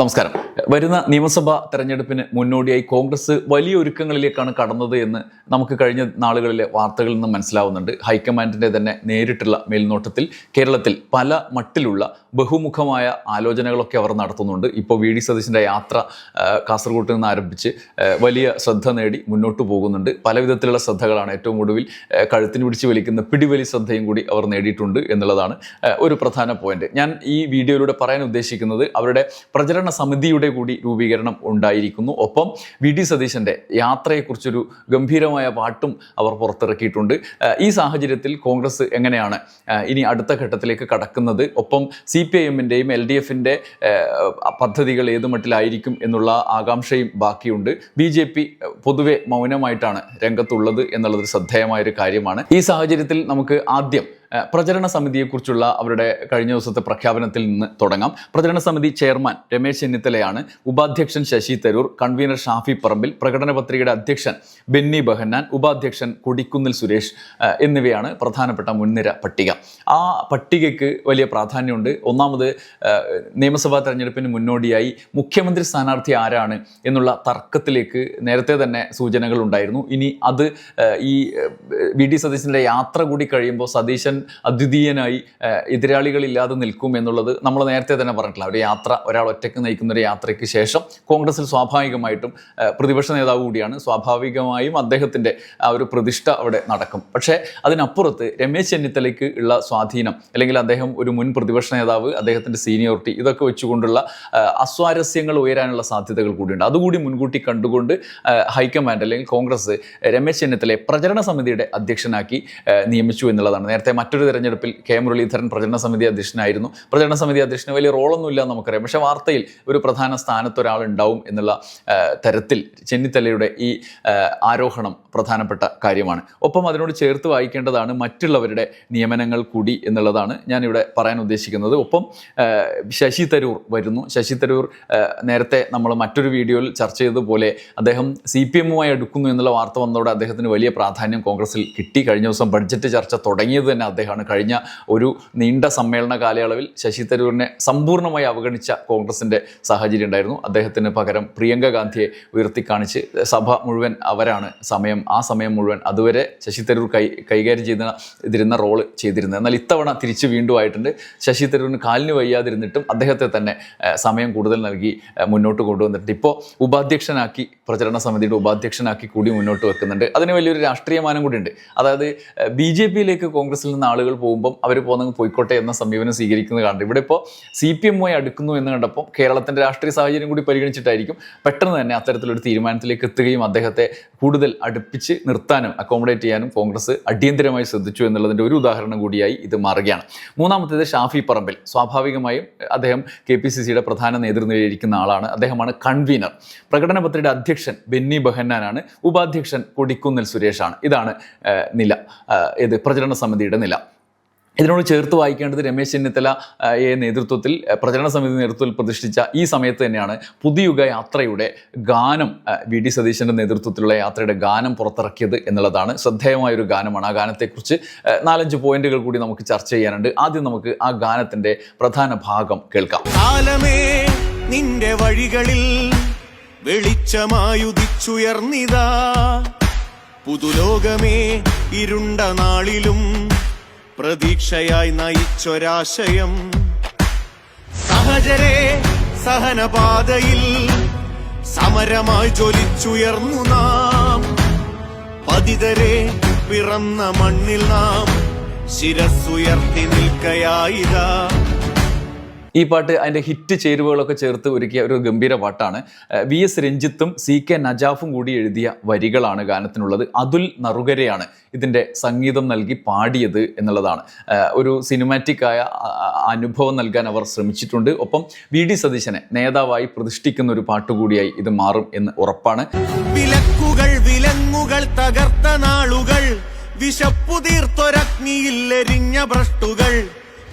നമസ്കാരം. വരുന്ന നിയമസഭാ തെരഞ്ഞെടുപ്പിന് മുന്നോടിയായി കോൺഗ്രസ് വലിയ ഒരുക്കങ്ങളിലേക്കാണ് കടന്നത് എന്ന് നമുക്ക് കഴിഞ്ഞ നാളുകളിലെ വാർത്തകളിൽ നിന്ന് മനസ്സിലാവുന്നുണ്ട്. ഹൈക്കമാൻഡിന്റെ തന്നെ നേരിട്ടുള്ള മേൽനോട്ടത്തിൽ കേരളത്തിൽ പല മട്ടിലുള്ള ബഹുമുഖമായ ആലോചനകളൊക്കെ അവർ നടത്തുന്നുണ്ട്. ഇപ്പോൾ വി ഡി സതീശിന്റെ യാത്ര കാസർഗോട്ട് നിന്ന് ആരംഭിച്ച് വലിയ ശ്രദ്ധ നേടി മുന്നോട്ട് പോകുന്നുണ്ട്. പല വിധത്തിലുള്ള ശ്രദ്ധകളാണ് ഏറ്റവും ഒടുവിൽ കഴുത്തിന് പിടിച്ച് വലിക്കുന്ന പിടിവലി ശ്രദ്ധയും കൂടി അവർ നേടിയിട്ടുണ്ട് എന്നുള്ളതാണ് ഒരു പ്രധാന പോയിന്റ്. ഞാൻ ഈ വീഡിയോയിലൂടെ പറയാൻ ഉദ്ദേശിക്കുന്നത് അവരുടെ പ്രചരണ സമിതിയുടെ കൂടി രൂപീകരണം ഉണ്ടായിരിക്കുന്നു. ഒപ്പം വി. ഡി സതീശന്റെ യാത്രയെക്കുറിച്ചൊരു ഗംഭീരമായ പാട്ടും അവർ പുറത്തിറക്കിയിട്ടുണ്ട്. ഈ സാഹചര്യത്തിൽ കോൺഗ്രസ് എങ്ങനെയാണ് ഇനി അടുത്ത ഘട്ടത്തിലേക്ക് കടക്കുന്നത്? ഒപ്പം സി പി ഐ എമ്മിന്റെയും എൽ ഡി എഫിന്റെ പദ്ധതികൾ ഏത് മട്ടിലായിരിക്കും എന്നുള്ള ആകാംക്ഷയും ബാക്കിയുണ്ട്. ബി ജെ പി പൊതുവെ മൗനമായിട്ടാണ് രംഗത്തുള്ളത് എന്നുള്ളത് ശ്രദ്ധേയമായൊരു കാര്യമാണ്. ഈ സാഹചര്യത്തിൽ നമുക്ക് ആദ്യം പ്രചരണ സമിതിയെക്കുറിച്ചുള്ള അവരുടെ കഴിഞ്ഞ ദിവസത്തെ പ്രഖ്യാപനത്തിൽ നിന്ന് തുടങ്ങാം. പ്രചരണ സമിതി ചെയർമാൻ രമേശ് ചെന്നിത്തലയാണ്. ഉപാധ്യക്ഷൻ ശശി തരൂർ കൺവീനർ ഷാഫി പറമ്പിൽ പ്രകടന പത്രികയുടെ അധ്യക്ഷൻ ബെന്നി ബഹന്നാൻ ഉപാധ്യക്ഷൻ കൊടിക്കുന്നിൽ സുരേഷ് എന്നിവയാണ് പ്രധാനപ്പെട്ട മുൻനിര പട്ടിക. ആ പട്ടികയ്ക്ക് വലിയ പ്രാധാന്യമുണ്ട്. ഒന്നാമത് നിയമസഭാ തെരഞ്ഞെടുപ്പിന് മുന്നോടിയായി മുഖ്യമന്ത്രി സ്ഥാനാർത്ഥി ആരാണ് എന്നുള്ള തർക്കത്തിലേക്ക് നേരത്തെ തന്നെ സൂചനകൾ ഉണ്ടായിരുന്നു. ഇനി അത് ഈ വി ഡി സതീശന്റെ യാത്ര കൂടി കഴിയുമ്പോൾ സതീശൻ അദ്വിതീയനായി എതിരാളികളില്ലാതെ നിൽക്കും എന്നുള്ളത് നമ്മൾ നേരത്തെ തന്നെ പറഞ്ഞിട്ടില്ല. ഒരു യാത്ര ഒരാൾ ഒറ്റയ്ക്ക് നയിക്കുന്ന ഒരു യാത്രയ്ക്ക് ശേഷം കോൺഗ്രസിൽ സ്വാഭാവികമായിട്ടും പ്രതിപക്ഷ നേതാവ് കൂടിയാണ്. സ്വാഭാവികമായും അദ്ദേഹത്തിന്റെ ആ ഒരു പ്രതിഷ്ഠ അവിടെ നടക്കും. പക്ഷേ അതിനപ്പുറത്ത് രമേശ് ചെന്നിത്തലയ്ക്ക് ഉള്ള സ്വാധീനം അല്ലെങ്കിൽ അദ്ദേഹം ഒരു മുൻ പ്രതിപക്ഷ നേതാവ് അദ്ദേഹത്തിന്റെ സീനിയോറിറ്റി ഇതൊക്കെ വെച്ചുകൊണ്ടുള്ള അസ്വാരസ്യങ്ങൾ ഉയരാനുള്ള സാധ്യതകൾ കൂടിയുണ്ട്. അതുകൂടി മുൻകൂട്ടി കണ്ടുകൊണ്ട് ഹൈക്കമാൻഡ് അല്ലെങ്കിൽ കോൺഗ്രസ് രമേശ് ചെന്നിത്തലയെ പ്രചരണ സമിതിയുടെ അധ്യക്ഷനാക്കി നിയമിച്ചു എന്നുള്ളതാണ്. നേരത്തെ മറ്റൊരു തെരഞ്ഞെടുപ്പിൽ കെ മുരളീധരൻ പ്രചരണ സമിതി അധ്യക്ഷനായിരുന്നു. പ്രചരണ സമിതി അധ്യക്ഷന് വലിയ റോളൊന്നുമില്ല നമുക്കറിയാം. പക്ഷേ വാർത്തയിൽ ഒരു പ്രധാന സ്ഥാനത്ത് ഒരാളുണ്ടാവും എന്നുള്ള തരത്തിൽ ചെന്നിത്തലയുടെ ഈ ആരോഹണം പ്രധാനപ്പെട്ട കാര്യമാണ്. ഒപ്പം അതിനോട് ചേർത്ത് വായിക്കേണ്ടതാണ് മറ്റുള്ളവരുടെ നിയമനങ്ങൾ കൂടി എന്നുള്ളതാണ് ഞാനിവിടെ പറയാൻ ഉദ്ദേശിക്കുന്നത്. ഒപ്പം ശശി തരൂർ വരുന്നു. ശശി തരൂർ നേരത്തെ നമ്മൾ മറ്റൊരു വീഡിയോയിൽ ചർച്ച ചെയ്തതുപോലെ അദ്ദേഹം സി പി എമ്മുമായി എടുക്കുന്നു എന്നുള്ള വാർത്ത വന്നതോടെ അദ്ദേഹത്തിന് വലിയ പ്രാധാന്യം കോൺഗ്രസിൽ കിട്ടി. കഴിഞ്ഞ ദിവസം ബഡ്ജറ്റ് ചർച്ച തുടങ്ങിയത് തന്നെ അദ്ദേഹമാണ്. കഴിഞ്ഞ ഒരു നീണ്ട സമ്മേളന കാലയളവിൽ ശശി തരൂരിനെ സമ്പൂർണമായി അവഗണിച്ച കോൺഗ്രസിന്റെ സാഹചര്യം ഉണ്ടായിരുന്നു. അദ്ദേഹത്തിന് പകരം പ്രിയങ്ക ഗാന്ധിയെ ഉയർത്തിക്കാണിച്ച് സഭ മുഴുവൻ അവരാണ് സമയം ആ സമയം മുഴുവൻ അതുവരെ ശശി തരൂർ കൈ കൈകാര്യം ചെയ്ത ഇതിരുന്ന റോൾ ചെയ്തിരുന്നത്. എന്നാൽ ഇത്തവണ തിരിച്ചു വീണ്ടും ആയിട്ടുണ്ട്. ശശി തരൂരിന് കാലിന് വയ്യാതിരുന്നിട്ടും അദ്ദേഹത്തെ തന്നെ സമയം കൂടുതൽ നൽകി മുന്നോട്ട് കൊണ്ടുവന്നിട്ടുണ്ട്. ഇപ്പോൾ ഉപാധ്യക്ഷനാക്കി പ്രചരണ സമിതിയുടെ ഉപാധ്യക്ഷനാക്കി കൂടി മുന്നോട്ട് വെക്കുന്നുണ്ട്. അതിന് വലിയൊരു രാഷ്ട്രീയമാനം കൂടിയുണ്ട്. അതായത് ബി ജെ പിയിലേക്ക് കോൺഗ്രസിൽ നിന്ന് ആളുകൾ പോകുമ്പം അവർ പോകുന്ന പോയിക്കോട്ടെ എന്ന സമീപനം സ്വീകരിക്കുന്നത് കണ്ടു ഇവിടെ ഇപ്പോൾ സി പി എമ്മുമായി അടുക്കുന്നു എന്ന് കണ്ടപ്പോൾ കേരളത്തിന്റെ രാഷ്ട്രീയ സാഹചര്യം കൂടി പരിഗണിച്ചിട്ടായിരിക്കും പെട്ടെന്ന് തന്നെ അത്തരത്തിലൊരു തീരുമാനത്തിലേക്ക് എത്തുകയും അദ്ദേഹത്തെ കൂടുതൽ അടുപ്പിച്ച് നിർത്താനും അക്കോമഡേറ്റ് ചെയ്യാനും കോൺഗ്രസ് അടിയന്തരമായി ശ്രദ്ധിച്ചു എന്നുള്ളതിന്റെ ഒരു ഉദാഹരണം കൂടിയായി ഇത് മാറുകയാണ്. മൂന്നാമത്തേത് ഷാഫി പറമ്പിൽ. സ്വാഭാവികമായും അദ്ദേഹം കെ പി സി സിയുടെ പ്രധാന നേതൃനിരയിരിക്കുന്ന ആളാണ്. അദ്ദേഹമാണ് കൺവീനർ പ്രകടന പത്രികയുടെ അധ്യക്ഷൻ ബെന്നി ബഹന്നാനാണ്. ഉപാധ്യക്ഷൻ കൊടിക്കുന്നിൽ സുരേഷാണ്. ഇതാണ് നില ഇത് പ്രചരണ സമിതിയുടെ നില. ഇതിനോട് ചേർത്ത് വായിക്കേണ്ടത് രമേശ് ചെന്നിത്തല നേതൃത്വത്തിൽ പ്രചരണ സമിതി നേതൃത്വത്തിൽ പ്രതിഷ്ഠിച്ച ഈ സമയത്ത് തന്നെയാണ് പുതിയുഗ യാത്രയുടെ ഗാനം വി. ഡി. സതീശന്റെ നേതൃത്വത്തിലുള്ള യാത്രയുടെ ഗാനം പുറത്തിറക്കിയത് എന്നുള്ളതാണ് ശ്രദ്ധേയമായൊരു ഗാനമാണ്. ആ ഗാനത്തെക്കുറിച്ച് നാലഞ്ച് പോയിന്റുകൾ കൂടി നമുക്ക് ചർച്ച ചെയ്യാനുണ്ട്. ആദ്യം നമുക്ക് ആ ഗാനത്തിന്റെ പ്രധാന ഭാഗം കേൾക്കാം. നിന്റെ വഴികളിൽ വെളിച്ചമായുദിച്ചുയർന്നിതാ പുതുലോകമേ ഇരുണ്ട നാളിലും പ്രതീക്ഷയായി നയിച്ചൊരാശയം. സഹജരെ സഹനപാതയിൽ സമരമായി ജ്വലിച്ചുയർന്നു നാം. പതിതരെ പിറന്ന മണ്ണിൽ നാം ശിരസ്സുയർത്തി നിൽക്കയായിതാ. ഈ പാട്ട് അതിന്റെ ഹിറ്റ് ചേരുവകളൊക്കെ ചേർത്ത് ഒരുക്കിയ ഒരു ഗംഭീര പാട്ടാണ്. വി എസ് രഞ്ജിത്തും സി കെ നജാഫും കൂടി എഴുതിയ വരികളാണ് ഗാനത്തിനുള്ളത്. അതുൽ നറുകരയാണ് ഇതിന്റെ സംഗീതം നൽകി പാടിയത് എന്നുള്ളതാണ്. ഒരു സിനിമാറ്റിക് ആയ അനുഭവം നൽകാൻ അവർ ശ്രമിച്ചിട്ടുണ്ട്. ഒപ്പം വി ഡി സതീശനെ നേതാവായി പ്രതിഷ്ഠിക്കുന്ന ഒരു പാട്ടുകൂടിയായി ഇത് മാറും എന്ന് ഉറപ്പാണ്. വിലക്കുകൾ വിലങ്ങുകൾ തകർത്ത നാളുകൾ വിശപ്പുതീർത്തൊരഗ്നിയിൽ എരിഞ്ഞ ഭ്രഷ്ടുകൾ.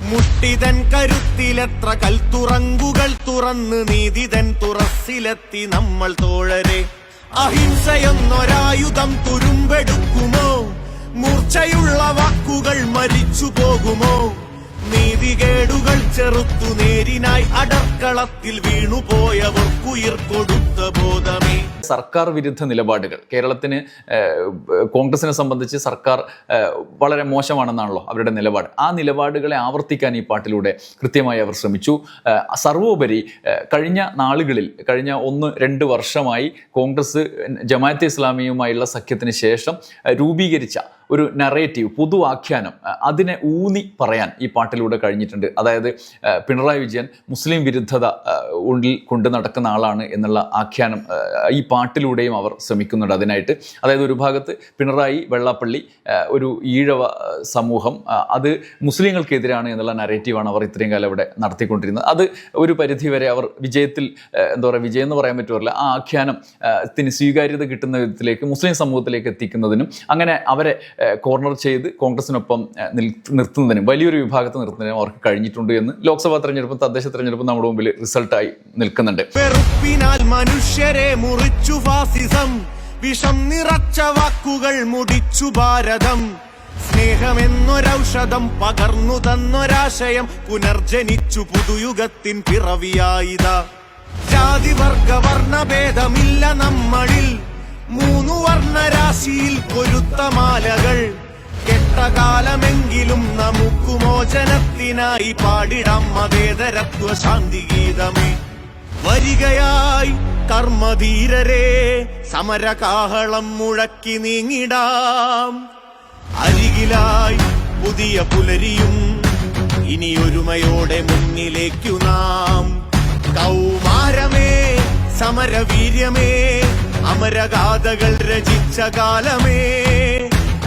മുട്ടിതൻ കരുത്തിലെത്ര കൽത്തുറങ്കുകൾ തുറന്ന് നീതിതൻ തുറസ്സിലെത്തി നമ്മൾ തോഴരെ. അഹിംസയൊന്നൊരായുധം തുരുമ്പെടുക്കുമോ? മൂർച്ചയുള്ള വാക്കുകൾ മരിച്ചു പോകുമോ നീതികേടുകൾ ചെറുത്തു നേരിനായി അടർക്കളത്തിൽ വീണുപോയവർക്കുയിർ കൊടുത്ത ബോധമേ. സർക്കാർ വിരുദ്ധ നിലപാടുകൾ. കേരളത്തിന് കോൺഗ്രസിനെ സംബന്ധിച്ച് സർക്കാർ വളരെ മോശമാണെന്നാണല്ലോ അവരുടെ നിലപാട്. ആ നിലപാടുകളെ ആവർത്തിക്കാൻ ഈ പാട്ടിലൂടെ കൃത്യമായി അവർ ശ്രമിച്ചു. സർവോപരി കഴിഞ്ഞ നാളുകളിൽ കഴിഞ്ഞ ഒന്ന് രണ്ട് വർഷമായി കോൺഗ്രസ് ജമാഅത്തെ ഇസ്ലാമിയുമായുള്ള സഖ്യത്തിന് ശേഷം രൂപീകരിച്ച ഒരു നറേറ്റീവ് പൊതുവാഖ്യാനം ആഖ്യാനം അതിനെ ഊന്നി പറയാൻ ഈ പാട്ടിലൂടെ കഴിഞ്ഞിട്ടുണ്ട്. അതായത് പിണറായി വിജയൻ മുസ്ലിം വിരുദ്ധത ഉള്ളിൽ കൊണ്ട് നടക്കുന്ന ആളാണ് എന്നുള്ള ആഖ്യാനം ഈ പാട്ടിലൂടെയും അവർ ശ്രമിക്കുന്നുണ്ട് അതിനായിട്ട്. അതായത് ഒരു ഭാഗത്ത് പിണറായി വെള്ളാപ്പള്ളി ഒരു ഈഴവ സമൂഹം അത് മുസ്ലിങ്ങൾക്കെതിരാണ് എന്നുള്ള നറേറ്റീവാണ് അവർ ഇത്രയും കാലം ഇവിടെ നടത്തിക്കൊണ്ടിരുന്നത്. അത് ഒരു പരിധിവരെ അവർ വിജയത്തിൽ എന്താ പറയുക വിജയം എന്ന് പറയാൻ പറ്റുമല്ല ആ ആഖ്യാനം ത്തിന് സ്വീകാര്യത കിട്ടുന്ന വിധത്തിലേക്ക് മുസ്ലിം സമൂഹത്തിലേക്ക് എത്തിക്കുന്നതിനും അങ്ങനെ അവരെ കോർണർ ചെയ്ത് കോൺഗ്രസിനൊപ്പം നിർത്തുന്നതിനും വലിയൊരു വിഭാഗത്തെ നിർത്തുന്നതിനും അവർക്ക് കഴിഞ്ഞിട്ടുണ്ട് എന്ന് ലോക്സഭാ തെരഞ്ഞെടുപ്പും തദ്ദേശ തെരഞ്ഞെടുപ്പും നമ്മുടെ മുമ്പിൽ റിസൾട്ടായി നിൽക്കുന്നുണ്ട്. മനുഷ്യരെ മുറിച്ചു ഫാസിസം. വിഷം നിറച്ച വാക്കുകൾ മുടിച്ചു ഭാരതം. സ്നേഹമെന്നൊരൗഷധം പകർന്നു തന്നൊരാശയം പുനർജനിച്ചു പുതുയുഗത്തിൻ പിറവിയായിത. ജാതി വർഗ വർണഭേദമില്ല നമ്മളിൽ. മൂന്നു വർണരാശിയിൽ പൊരുത്തമാലകൾ കെട്ടകാലമെങ്കിലും നമുക്ക് മോചനത്തിനായി പാടിടാം മതേതരത്വ ശാന്തി ഗീതമേ. വരികയായി കർമ്മധീരരെ സമരകാഹളം മുഴക്കി നീങ്ങിടാം. അരികിലായി പുതിയ പുലരിയും ഇനിയൊരുമയോടെ മുന്നിലേക്കു നാം. കൗമാരമേ സമരവീര്യമേ അമരഗാഥകൾ രചിച്ച കാലമേ.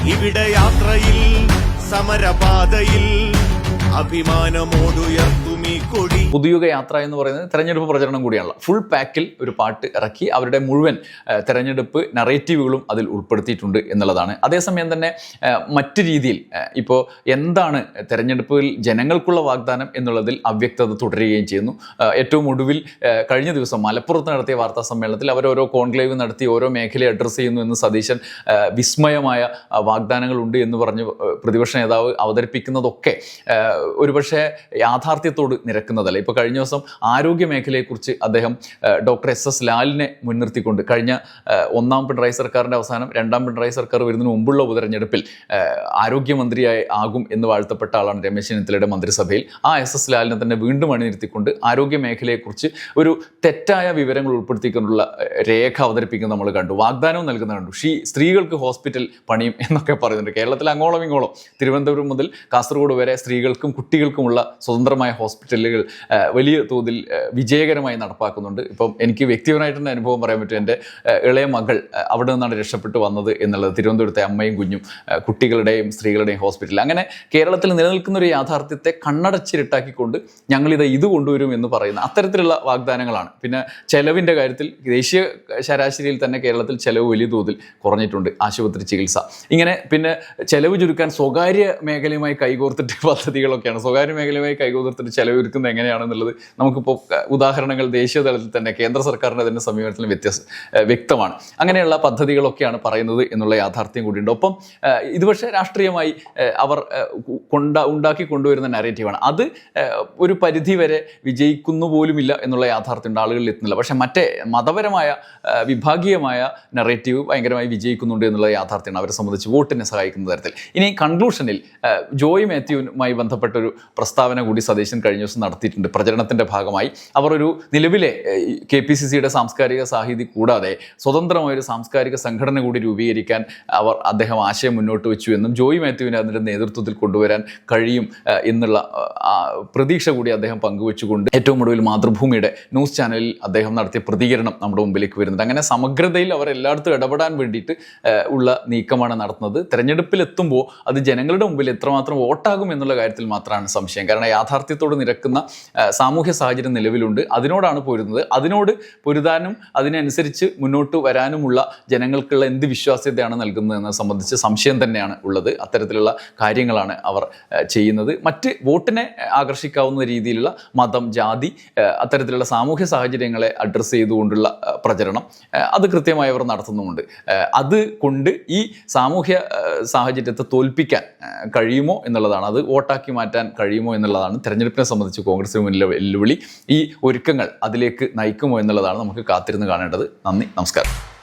ഇവിടെ യാത്രയിൽ സമരപാതയിൽ അഭിമാനമോടുയർത്തുമീ കൊടി. പുതുയുഗ യാത്ര എന്ന് പറയുന്നത് തെരഞ്ഞെടുപ്പ് പ്രചരണം കൂടിയാണല്ലോ. ഫുൾ പാക്കിൽ ഒരു പാട്ട് ഇറക്കി അവരുടെ മുഴുവൻ തെരഞ്ഞെടുപ്പ് നറേറ്റീവുകളും അതിൽ ഉൾപ്പെടുത്തിയിട്ടുണ്ട് എന്നുള്ളതാണ്. അതേസമയം തന്നെ മറ്റു രീതിയിൽ ഇപ്പോൾ എന്താണ് തെരഞ്ഞെടുപ്പിൽ ജനങ്ങൾക്കുള്ള വാഗ്ദാനം എന്നുള്ളതിൽ അവ്യക്തത തുടരുകയും ചെയ്യുന്നു. ഏറ്റവും ഒടുവിൽ കഴിഞ്ഞ ദിവസം മലപ്പുറത്ത് നടത്തിയ വാർത്താ സമ്മേളനത്തിൽ അവർ ഓരോ കോൺക്ലേവ് നടത്തി ഓരോ മേഖലയെ അഡ്രസ്സ് ചെയ്യുന്നു എന്ന് സതീശൻ വിസ്മയമായ വാഗ്ദാനങ്ങളുണ്ട് എന്ന് പറഞ്ഞ് പ്രതിപക്ഷ നേതാവ് അവതരിപ്പിക്കുന്നതൊക്കെ ഒരുപക്ഷെ യാഥാർത്ഥ്യത്തോട് നിരക്കുന്നതല്ല? ഇപ്പോൾ കഴിഞ്ഞ ദിവസം ആരോഗ്യ മേഖലയെക്കുറിച്ച് അദ്ദേഹം ഡോക്ടർ എസ് എസ് ലാലിനെ മുൻനിർത്തിക്കൊണ്ട് കഴിഞ്ഞ ഒന്നാം പിണറായി സർക്കാരിന്റെ അവസാനം രണ്ടാം പിണറായി സർക്കാർ വരുന്നതിന് മുമ്പുള്ള ഉപതെരഞ്ഞെടുപ്പിൽ ആരോഗ്യമന്ത്രിയായി ആകും എന്ന് വാഴ്ത്തപ്പെട്ട ആളാണ് രമേശ് ചെന്നിത്തലയുടെ മന്ത്രിസഭയിൽ. ആ എസ് എസ് ലാലിനെ തന്നെ വീണ്ടും അണിനിർത്തിക്കൊണ്ട് ആരോഗ്യ മേഖലയെക്കുറിച്ച് ഒരു തെറ്റായ വിവരങ്ങൾ ഉൾപ്പെടുത്തിക്കൊണ്ടുള്ള രേഖ അവതരിപ്പിക്കുന്നത് നമ്മൾ കണ്ടു. വാഗ്ദാനവും നൽകുന്നത് കണ്ടു. ഷീ സ്ത്രീകൾക്ക് ഹോസ്പിറ്റൽ പണിയും എന്നൊക്കെ പറയുന്നുണ്ട്. കേരളത്തിൽ അങ്ങോളം ഇങ്ങോളം തിരുവനന്തപുരം മുതൽ കാസർഗോഡ് വരെ സ്ത്രീകൾക്കും കുട്ടികൾക്കുമുള്ള സ്വതന്ത്രമായ ഹോസ്പിറ്റലുകൾ വലിയ തോതിൽ വിജയകരമായി നടപ്പാക്കുന്നുണ്ട്. ഇപ്പം എനിക്ക് വ്യക്തിപരമായിട്ട് തന്നെ അനുഭവം പറയാൻ പറ്റും എന്റെ ഇളയ മകൾ അവിടെ നിന്നാണ് രക്ഷപ്പെട്ടു വന്നത് എന്നുള്ളത്. തിരുവനന്തപുരത്തെ അമ്മയും കുഞ്ഞും കുട്ടികളുടെയും സ്ത്രീകളുടെയും ഹോസ്പിറ്റൽ അങ്ങനെ കേരളത്തിൽ നിലനിൽക്കുന്ന ഒരു യാഥാർത്ഥ്യത്തെ കണ്ണടച്ചിരിട്ടാക്കിക്കൊണ്ട് ഞങ്ങളിത് ഇത് കൊണ്ടുവരും എന്ന് പറയുന്ന അത്തരത്തിലുള്ള വാഗ്ദാനങ്ങളാണ്. പിന്നെ ചെലവിന്റെ കാര്യത്തിൽ ദേശീയ ശരാശരിയിൽ തന്നെ കേരളത്തിൽ ചെലവ് വലിയ തോതിൽ കുറഞ്ഞിട്ടുണ്ട്. ആശുപത്രി ചികിത്സ. ഇങ്ങനെ പിന്നെ ചെലവ് ചുരുക്കാൻ സ്വകാര്യ മേഖലയുമായി കൈകോർത്തിട്ട് പദ്ധതികളൊക്കെയാണ്. സ്വകാര്യ മേഖലയുമായി കൈകോർത്തിട്ട് ചെലവ് ചുരുക്കുന്നത് എങ്ങനെയാണെന്നുള്ളത് നമുക്കിപ്പോൾ ഉദാഹരണങ്ങൾ ദേശീയ തലത്തിൽ തന്നെ കേന്ദ്ര സർക്കാരിന്റെ തന്നെ സമീപനത്തിൽ വ്യത്യസ്ത വ്യക്തമാണ്. അങ്ങനെയുള്ള പദ്ധതികളൊക്കെയാണ് പറയുന്നത് എന്നുള്ള യാഥാർത്ഥ്യം കൂടിയുണ്ട്. ഒപ്പം ഇത് പക്ഷേ രാഷ്ട്രീയമായി അവർ കൊണ്ട ഉണ്ടാക്കി കൊണ്ടുവരുന്ന നാരേറ്റീവാണ് അത് ഒരു പരിധി വരെ വിജയിക്കുന്നു പോലുമില്ല എന്നുള്ള യാഥാർത്ഥ്യം ആളുകളിൽ എത്തുന്നില്ല. പക്ഷേ മറ്റേ മതപരമായ വിഭാഗീയമായ നറേറ്റീവ് ഭയങ്കരമായി വിജയിക്കുന്നുണ്ട് എന്നുള്ള യാഥാർത്ഥ്യമാണ് അവരെ സംബന്ധിച്ച് വോട്ടിനെ സഹായിക്കുന്ന തരത്തിൽ. ഇനി കൺക്ലൂഷനിൽ ജോയ് മാത്യുവുമായി ബന്ധപ്പെട്ട ഒരു പ്രസ്താവന കൂടി സതീശൻ കഴിഞ്ഞ ദിവസം നടത്തിയിട്ടുണ്ട്. പ്രചരണത്തിന്റെ ഭാഗമായി അവർ ഒരു നിലവിലെ കെ പി സി സിയുടെ സാംസ്കാരിക സാഹിതി കൂടാതെ സ്വതന്ത്രമായൊരു സാംസ്കാരിക സംഘടന കൂടി രൂപീകരിക്കാൻ അവർ അദ്ദേഹം ആശയം മുന്നോട്ട് വെച്ചു എന്നും ജോയി മാത്യുവിനെ അതിന്റെ നേതൃത്വത്തിൽ കൊണ്ടുവരാൻ കഴിയും എന്നുള്ള പ്രതീക്ഷ കൂടി അദ്ദേഹം പങ്കുവെച്ചുകൊണ്ട് ഏറ്റവും ഒടുവിൽ മാതൃഭൂമിയുടെ ന്യൂസ് ചാനലിൽ അദ്ദേഹം നടത്തിയ പ്രതികരണം നമ്മുടെ മുമ്പിലേക്ക് വരുന്നുണ്ട്. അങ്ങനെ സമഗ്രതയിൽ അവർ എല്ലായിടത്തും ഇടപെടാൻ വേണ്ടിയിട്ട് ഉള്ള നീക്കമാണ് നടത്തുന്നത്. തെരഞ്ഞെടുപ്പിലെത്തുമ്പോൾ അത് ജനങ്ങളുടെ മുമ്പിൽ എത്രമാത്രം വോട്ടാകും എന്നുള്ള കാര്യത്തിൽ മാത്രമാണ് സംശയം. കാരണം യാഥാർത്ഥ്യത്തോട് നിരക്കുന്ന സാമൂഹ്യ സാഹചര്യം നിലവിലുണ്ട്. അതിനോടാണ് പൊരുന്നത് അതിനോട് പൊരുതാനും അതിനനുസരിച്ച് മുന്നോട്ട് വരാനുമുള്ള ജനങ്ങൾക്കുള്ള എന്ത് വിശ്വാസ്യതയാണ് നൽകുന്നത് എന്നത് സംബന്ധിച്ച് സംശയം തന്നെയാണ് ഉള്ളത്. അത്തരത്തിലുള്ള കാര്യങ്ങളാണ് അവർ ചെയ്യുന്നത്. മറ്റ് വോട്ടിനെ ആകർഷിക്കാവുന്ന രീതിയിലുള്ള മതം ജാതി അത്തരത്തിലുള്ള സാമൂഹ്യ സാഹചര്യങ്ങളെ അഡ്രസ്സ് ചെയ്തുകൊണ്ടുള്ള പ്രചരണം അത് കൃത്യമായി അവർ നടത്തുന്നുമുണ്ട്. അത് കൊണ്ട് ഈ സാമൂഹ്യ സാഹചര്യത്തെ തോൽപ്പിക്കാൻ കഴിയുമോ എന്നുള്ളതാണ്. അത് വോട്ടാക്കി മാറ്റാൻ കഴിയുമോ എന്നുള്ളതാണ്. തെരഞ്ഞെടുപ്പിനെ സംബന്ധിച്ച് കോൺഗ്രസിന് മുന്നിലെ വെല്ലുവിളി ഈ ഒരുക്കങ്ങൾ അതിലേക്ക് നയിക്കുമോ എന്നുള്ളതാണ് നമുക്ക് കാത്തിരുന്ന് കാണേണ്ടത്. നന്ദി നമസ്കാരം.